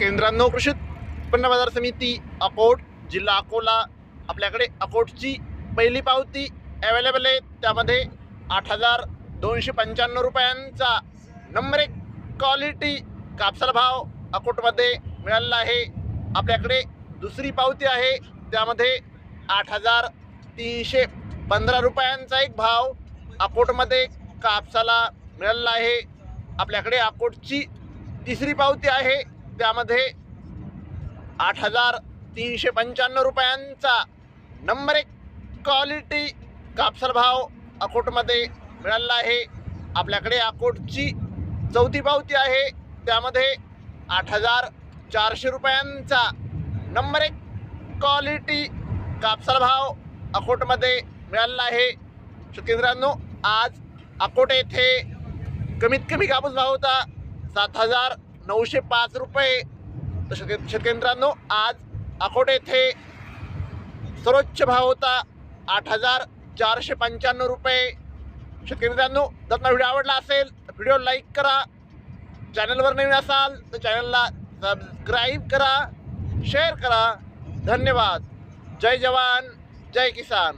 केंद्रांनो कृषी उत्पन्न बाजार समिती अकोट जिल्हा अकोला आपल्याकडे अकोटची पहिली पावती अवेलेबल आहे. त्यामध्ये आठ हजार दोनशे पंच्याण्णव रुपयांचा नंबर एक क्वालिटी कापसाला भाव अकोटमध्ये मिळालेला आहे. आपल्याकडे दुसरी पावती आहे. त्यामध्ये आठ हजार तीनशे पंधरा रुपयांचा एक भाव अकोटमध्ये कापसाला मिळालेला आहे. आपल्याकडे अकोटची तिसरी पावती आहे. त्यामध्ये आठ हजार तीनशे पंच्याण्णव रुपयांचा नंबर एक क्वालिटी कापसाला भाव अकोटमध्ये मिळालेला आहे. आपल्याकडे अकोटची चौथी पावती आहे. त्यामध्ये आठ हजार चारशे रुपयांचा नंबर एक क्वालिटी कापसाला भाव अकोटमध्ये मिळालेला आहे. शेतकऱ्यांनो आज अकोट येथे कमीत कमी कापूस भाव होता सात हजार नऊशे पाच रुपये. तर शेतक शेतकऱ्यांनो आज अकोट येथे सर्वोच्च भाव होता आठ हजार चारशे पंच्याण्णव रुपये. शेतकऱ्यांनो जर तुम्हाला व्हिडिओ आवडला असेल तर व्हिडिओ लाईक करा. चॅनलवर नवीन असाल तर चॅनलला सबस्क्राईब करा शेअर करा. धन्यवाद. जय जवान जय किसान.